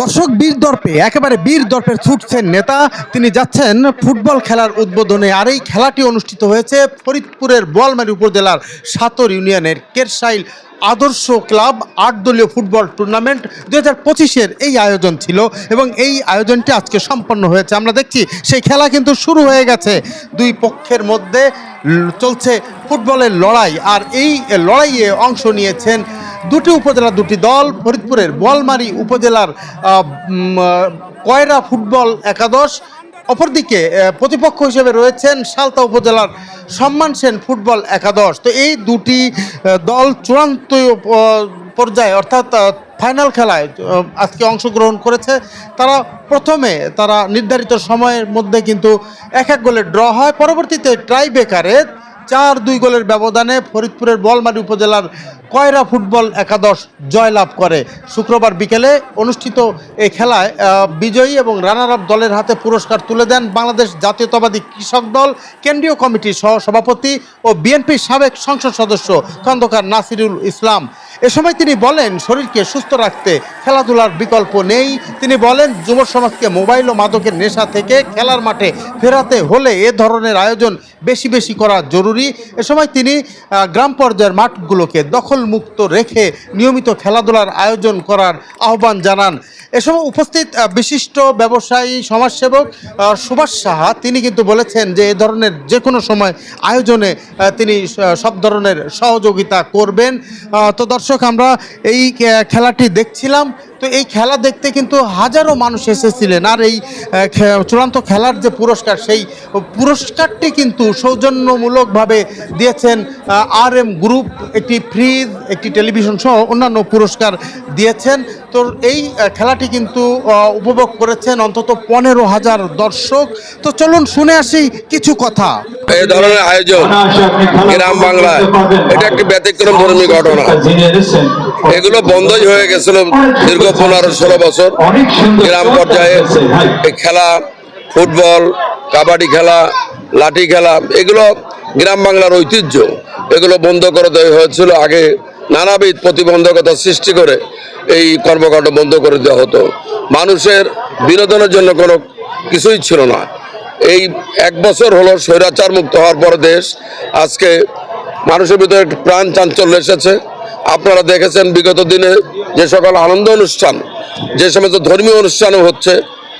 দর্শক বীর দর্পে, একেবারে বীর দর্পে ছুটছেন নেতা। তিনি যাচ্ছেন ফুটবল খেলার উদ্বোধনে। আর এই খেলাটি অনুষ্ঠিত হয়েছে ফরিদপুরের বোয়ালমারী উপজেলার সাতর ইউনিয়নের কেরসাইল আদর্শ ক্লাব আট দলীয় ফুটবল টুর্নামেন্ট। দু হাজার পঁচিশের এই আয়োজন ছিল এবং এই আয়োজনটি আজকে সম্পন্ন হয়েছে। আমরা দেখছি সেই খেলা কিন্তু শুরু হয়ে গেছে। দুই পক্ষের মধ্যে চলছে ফুটবলের লড়াই। আর এই লড়াইয়ে অংশ নিয়েছেন দুটি উপজেলা দুটি দল, ফরিদপুরের বোয়ালমারী উপজেলার কয়রা ফুটবল একাদশ। অপরদিকে প্রতিপক্ষ হিসেবে রয়েছেন সালতা উপজেলার সম্মান সেন ফুটবল একাদশ। তো এই দুটি দল চূড়ান্ত পর্যায়ে অর্থাৎ ফাইনাল খেলায় আজকে অংশগ্রহণ করেছে। তারা প্রথমে, তারা নির্ধারিত সময়ের মধ্যে কিন্তু এক এক গোলে ড্র হয়। পরবর্তীতে ট্রাই বেকারে চার দুই গোলের ব্যবধানে ফরিদপুরের বলমারি উপজেলার কয়রা ফুটবল একাদশ জয়লাভ করে? শুক্রবার বিকেলে অনুষ্ঠিত এই খেলায় বিজয়ী এবং রানার আপ দলের হাতে পুরস্কার তুলে দেন বাংলাদেশ জাতীয়তাবাদী কৃষক দল, কেন্দ্রীয় কমিটির সহ সভাপতি ও বিএনপির সাবেক সংসদ সদস্য খন্দকার নাসিরুল ইসলাম। এ সময় তিনি বলেন, শরীরকে সুস্থ রাখতে খেলাধুলার বিকল্প নেই। তিনি বলেন, যুব সমাজকে মোবাইল ও মাদকের নেশা থেকে খেলার মাঠে ফেরাতে হলে এ ধরনের আয়োজন বেশি বেশি করা জরুরি। এ সময় তিনি গ্রাম পর্যায়ের মাঠগুলোকে দখলমুক্ত রেখে নিয়মিত খেলাধুলার আয়োজন করার আহ্বান জানান। এ সময় উপস্থিত বিশিষ্ট ব্যবসায়ী, সমাজসেবক সুভাষ সাহা, তিনি কিন্তু বলেছেন যে এ ধরনের যে কোনো সময় আয়োজনে তিনি সব ধরনের সহযোগিতা করবেন। তো দর্শক, আমরা এই খেলাটি দেখছিলাম। তো এই খেলা দেখতে কিন্তু হাজারো মানুষ এসেছিলেন। আর এই চূড়ান্ত খেলার যে পুরস্কার, সেই পুরস্কারটি কিন্তু সৌজন্যমূলকভাবে দিয়েছেন আর এম গ্রুপ। একটি ফ্রিজ, একটি টেলিভিশন সহ অন্যান্য পুরস্কার দিয়েছেন। তো এই খেলাটি কিন্তু উপভোগ করেছেন অন্তত পনেরো হাজার দর্শক। তো চলুন শুনে আসি কিছু কথা। এই ধরনের আয়োজন গ্রাম বাংলায়, এটা একটি ব্যতিক্রম ধর্মী ঘটনা। এগুলো বন্ধই হয়ে গেছিল দীর্ঘ পনেরো ষোলো বছর। গ্রাম পর্যায়ে এই খেলা, ফুটবল, কাবাডি খেলা, লাঠি খেলা, এগুলো গ্রাম বাংলার ঐতিহ্য। এগুলো বন্ধ করে দেওয়া হয়েছিল আগে নানাবিধ প্রতিবন্ধকতা সৃষ্টি করে এই কর্মকাণ্ড বন্ধ করে দেওয়া হতো। মানুষের বিনোদনের জন্য কোনো কিছুই ছিল না। এই এক বছর হলো স্বৈরাচার মুক্ত হওয়ার পর দেশ আজকে মানুষের ভিতরে একটি প্রাণ চাঞ্চল্য এসেছে। আপনারা দেখেছেন বিগত দিনে যে সকল আনন্দ অনুষ্ঠান, যে সমস্ত ধর্মীয় অনুষ্ঠানও হচ্ছে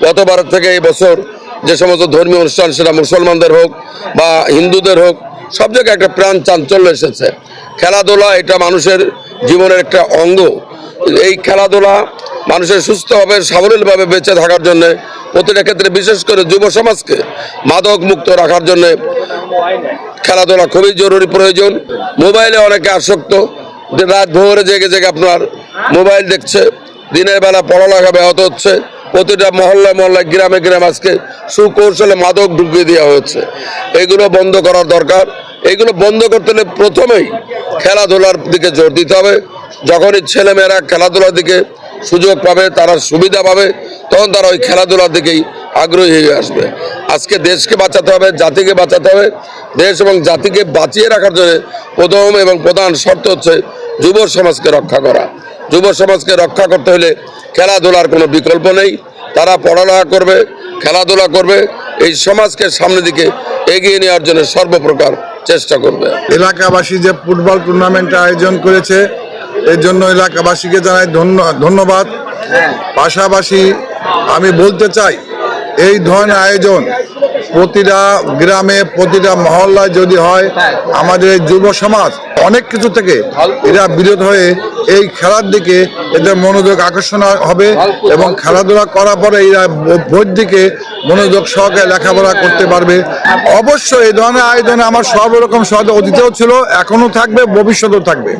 গতবার থেকে এই বছর যে সমস্ত ধর্মীয় অনুষ্ঠান, সেটা মুসলমানদের হোক বা হিন্দুদের হোক সব জায়গায় একটা প্রাণ চাঞ্চল্য এসেছে। খেলাধুলা এটা মানুষের জীবনের একটা অঙ্গ। এই খেলাধুলা মানুষের সুস্থভাবে সাবলীলভাবে বেঁচে থাকার জন্য প্রতিটা ক্ষেত্রে, বিশেষ করে যুব সমাজকে মাদক মুক্ত রাখার জন্য খেলাধুলা খুবই জরুরি প্রয়োজন। মোবাইলে অনেকে আসক্ত। রাত ভোরে জেগে জেগে আপনার মোবাইল দেখছে। দিনের বেলা পড়ালেখা ব্যাহত হচ্ছে। প্রতিটা মহল্লায় মহল্লায় গ্রামে গ্রামে আজকে সুকৌশলে মাদক ঢুকিয়ে দেওয়া হচ্ছে এগুলো বন্ধ করার দরকার। এইগুলো বন্ধ করতে হলে প্রথমেই খেলাধুলার দিকে জোর দিতে হবে। যখনই ছেলেমেয়েরা খেলাধুলার দিকে সুযোগ পাবে, তারা সুবিধা পাবে, তখন তারা ওই খেলাধুলার দিকেই আগ্রহী হয়ে আসবে। আজকে দেশকে বাঁচাতে হবে, জাতিকে বাঁচাতে হবে। দেশ এবং জাতিকে বাঁচিয়ে রাখার জন্য প্রথম এবং প্রধান শর্ত হচ্ছে যুব সমাজকে রক্ষা করা। যুব সমাজকে রক্ষা করতে হলে খেলাধুলার কোনো বিকল্প নেই। তারা পড়ালেখা করবে, খেলাধুলা করবে, এই সমাজকে সামনের দিকে এগিয়ে নেওয়ার জন্য সর্বপ্রকার চেষ্টা করবে। এলাকাবাসী যে ফুটবল টুর্নামেন্ট আয়োজন করেছে, এর জন্য এলাকাবাসীকে জানাই ধন্য, ধন্যবাদ। পাশাপাশি আমি বলতে চাই, এই ধরনের আয়োজন প্রতিটা গ্রামে, প্রতিটা মহল্লায় যদি হয়, আমাদের যুব সমাজ অনেক কিছু থেকে এরা বিরত হয়ে এই খেলার দিকে এদের মনোযোগ আকর্ষণ হবে এবং খেলাধুলা করার পরে এরা বইয়ের দিকে মনোযোগ সহকারে লেখাপড়া করতে পারবে। অবশ্যই এই ধরনের আয়োজনে আমার সব রকম সহযোগ অতীতেও ছিল এখনও থাকবে, ভবিষ্যতেও থাকবে।